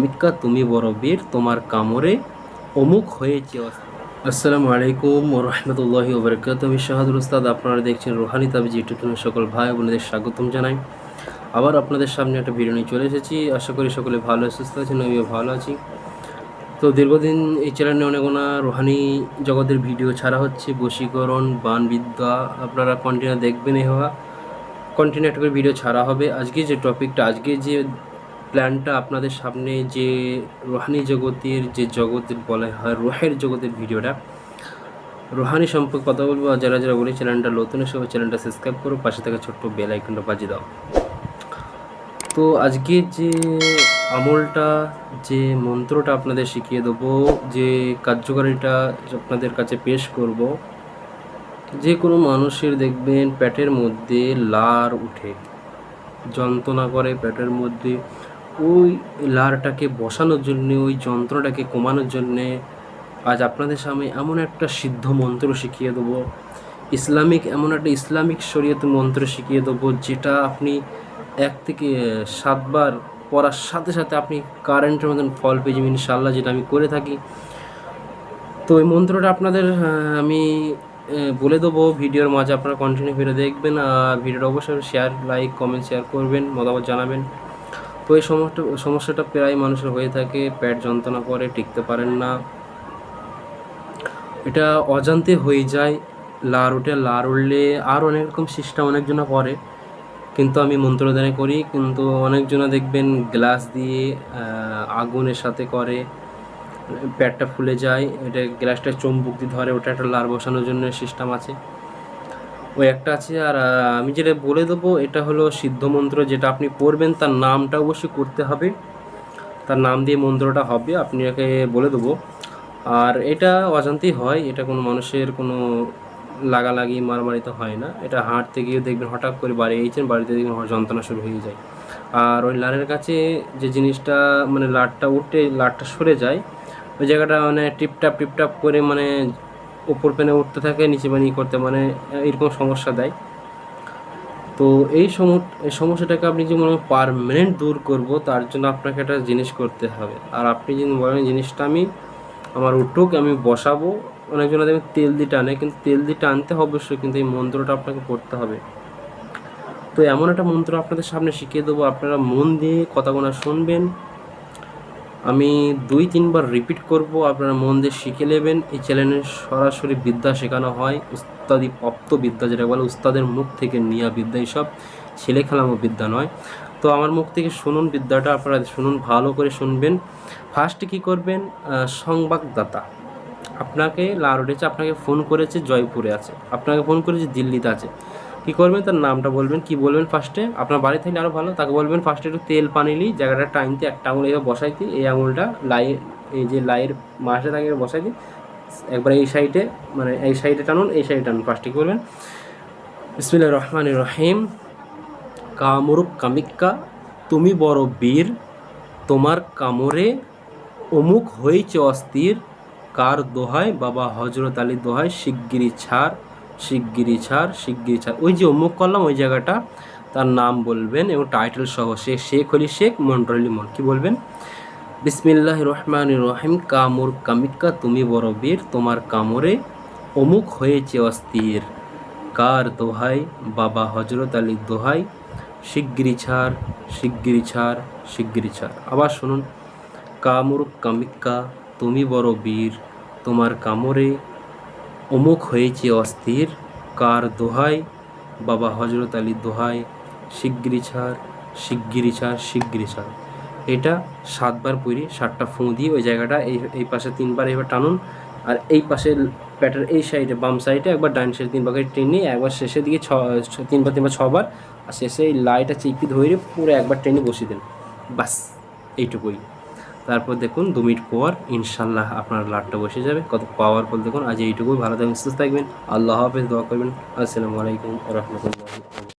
কামিকা তুমি বড় বীর, তোমার কামড়ে অমুক হয়েছে আসসালামু আলাইকুম রহমতুল্লাহি ওবরকাত আমি শাহাদুল উস্তাদ, আপনারা দেখছেন রোহানি তাবিজ ইউটিউব চ্যানেল সকল ভাই বোনেদের স্বাগতম জানাই। আবার আপনাদের সামনে একটা ভিডিও নিয়ে চলে এসেছি। আশা করি সকলে ভালো সুস্থ আছেন, আমিও ভালো আছি। তো দীর্ঘদিন এই চ্যানেলে অনেক ওনা রোহানি জগতের ভিডিও ছাড়া হচ্ছে। বশীকরণ, বানবিদ্যা, আপনারা কন্টিনিউ দেখবেন এই হওয়া। কন্টিনিউ একটা করে ভিডিও ছাড়া হবে। আজকে যে টপিকটা আজকে যে প্ল্যানটা আপনাদের সামনে যে রোহানি জগতের যে জগতের বলা হয়, রোহের জগতের ভিডিওটা। রোহানি সম্পর্কে কথা বলব। যারা যারা বলি চ্যানেলটা নতুন, এসে চ্যানেলটা সাবস্ক্রাইব করো। পাশে থাকা ছোট্ট বেল আইকনটা বাজিয়ে দাও। তো আজকে যে আমলটা, যে মন্ত্রটা আপনাদের শিখিয়ে দেবো, যে কার্যকারিতা আপনাদের কাছে পেশ করব, যে কোনো মানুষের দেখবেন পেটের মধ্যে লার উঠে। যন্ত্রণা করে পেটের মধ্যে। ওই লারটাকে বসানোর জন্যে, ওই যন্ত্রটাকে কমানোর জন্যে আজ আপনাদের সামনে এমন একটা সিদ্ধ মন্ত্র শিখিয়ে দেবো। ইসলামিক, এমন একটা ইসলামিক শরীয়ত মন্ত্র শিখিয়ে দেবো, যেটা আপনি এক থেকে সাতবার পড়ার সাথে সাথে আপনি কারেন্টের মতন ফল পেয়ে যাবেন ইনশাল্লাহ যেটা আমি করে থাকি। তো এই মন্ত্রটা আপনাদের আমি বলে দেবো। ভিডিওর মাঝে আপনারা কন্টিনিউ ভিডিও দেখবেন, আর ভিডিওটা অবশ্যই শেয়ার লাইক কমেন্ট শেয়ার করবেন, মতামত জানাবেন। তো এই সমস্যা সমস্যাটা প্রায় মানুষের হয়ে থাকে, পেট যন্ত্রণা করে, টিকতে পারেন না। এটা অজান্তে হয়ে যায়, লার উঠে লার উঠলে আর অনেক রকম সিস্টেম অনেকজনা করে। কিন্তু আমি মন্ত্রদানে করি, কিন্তু অনেকজনা দেখবেন গ্লাস দিয়ে আগুনের সাথে করে, পেটটা ফুলে যায়। এটা গ্লাসটা চম্বুক দিয়ে ধরে, ওটা একটা লার বসানোর জন্য সিস্টেম আছে। ওই একটা আছে, আর আমি যেটা বলে দেবো, এটা হলো সিদ্ধ মন্ত্র যেটা আপনি পড়বেন, তার নামটা অবশ্যই করতে হবে। তার নাম দিয়ে মন্ত্রটা হবে, আপনি একে বলে দেবো। আর এটা অজান্তেই হয়, এটা কোনো মানুষের কোনো লাগালাগি মারামারিতে হয় না। এটা হাঁটতে গিয়ে দেখবেন হঠাৎ করে বাড়ি এইছেন বাড়িতে দেখবেন যন্ত্রণা শুরু হয়ে যায়। আর ওই লারের কাছে যে জিনিসটা মানে লাটটা উঠে, লাটটা সরে যায়, ওই জায়গাটা মানে টিপটাপ টিপটাপ করে মানে উপর পেনে উঠতে থাকে, নিচে পানি করতে মানে এরকম সমস্যা দেয়। তো এই সম, এই সমস্যাটাকে আপনি যে মনে পারমানেন্ট দূর করব, তার জন্য আপনাকে একটা জিনিস করতে হবে। আর আপনি যদি বলেন জিনিসটা আমি, আমার উঠুক আমি বসাবো অনেকজন দেখবেন তেল দিয়ে টানে, কিন্তু তেল দিয়ে টানতে হবে অবশ্যই, কিন্তু এই মন্ত্রটা আপনাকে পড়তে হবে। তো এমন একটা মন্ত্র আপনাদের সামনে শিখিয়ে দেবো, আপনারা মন দিয়ে কথাগুলো শুনবেন। আমি দুই তিনবার রিপিট করব, আপনারা মন দিয়ে শিখে নেবেন। এই চ্যানেলে সরাসরি বিদ্যা শেখানো হয়, উস্তাদি প্রাপ্ত বিদ্যা যেটা বলে, উস্তাদের মুখ থেকে নেওয়া বিদ্যা এইসব ছেলে খেলামো বিদ্যা নয়। তো আমার মুখ থেকে শুনুন বিদ্যাটা, আপনারা শুনুন, ভালো করে শুনবেন। ফার্স্টে কী করবেন? সংবাদদাতা। আপনাকে লার উঠেছে আপনাকে ফোন করেছে, জয়পুরে আছে। আপনাকে ফোন করেছে, দিল্লিতে আছে। কী করবেন? তার নামটা বলবেন, কি বলবেন ফার্স্টে আপনার বাড়ি থাকলে আরও ভালো, তাকে বলবেন ফার্স্টে একটু তেল, পানি নিই জায়গাটা টাইনতে একটা আঙুল এভাবে বসাই দিই, এই আঙুলটা লাই, এই যে লাইয়ের মাসে তাকে বসাই দিই। একবার এই সাইডে মানে এই সাইডে টানুন, এই সাইডে টানুন ফার্স্টে কী করবেন বিসমিল্লাহ রহমান রহিম। কামরূপ কামিক্কা, তুমি বড় বীর, তোমার কামরে অমুক হয়েছে অস্থির, কার দোহায়? বাবা হজরত আলী দোহায় শিগগিরি ছাড়। শিগগিরি ছাড় শিগগিরি ছাড়। ওই যে অমুক করলাম, ওই জায়গাটা তার নাম বলবেন এবং টাইটেল সহ শেখ শেখ হলি শেখ, মন্ডলী মন কি বলবেন? বিসমিল্লাহ রহমান রহিম, কামুর কামিকা তুমি বড় বীর, তোমার কামড়ে অমুক হয়েছে অস্থির। কার দোহাই? বাবা হজরত আলী দোহাই। শিগগিরি ছাড় শিগগিরি ছাড় শিগগিরি ছাড়। আবার শুনুন, কামুর কামিকা তুমি বড় বীর, তোমার কামড়ে অমুক হয়েছে অস্থির, কার দোহাই? বাবা হজরত আলী দোহাই শিগগিরি ছাড় শিগগিরি ছাড় শিগগিরি ছাড়। এটা সাতবার পরি সাতটা ফুঁ দিয়ে ওই জায়গাটা এই এই পাশে তিনবার এবার টানুন। আর এই পাশে প্যাটের এই সাইডে, বাম সাইডে একবার ডান সাইডে তিনবার করে টেনে একবার শেষের দিকে ছ- তিনবার তিনবার, ছবার, আর শেষে এই লাইটা চিপি ধরে পুরো একবার টেনে বসিয়ে দেন। বাস, এইটুকুই। তারপর দেখুন দু মিনিট পর ইনশাল্লাহ আপনার লাটটা বসে যাবে। কত পাওয়ারফুল দেখুন। আজ এইটুকুই। ভালো থাকবেন সুস্থ থাকবেন। আল্লাহ হাফেজ। দোয়া করবেন। আসসালামু আলাইকুম রহমতুল্লাহ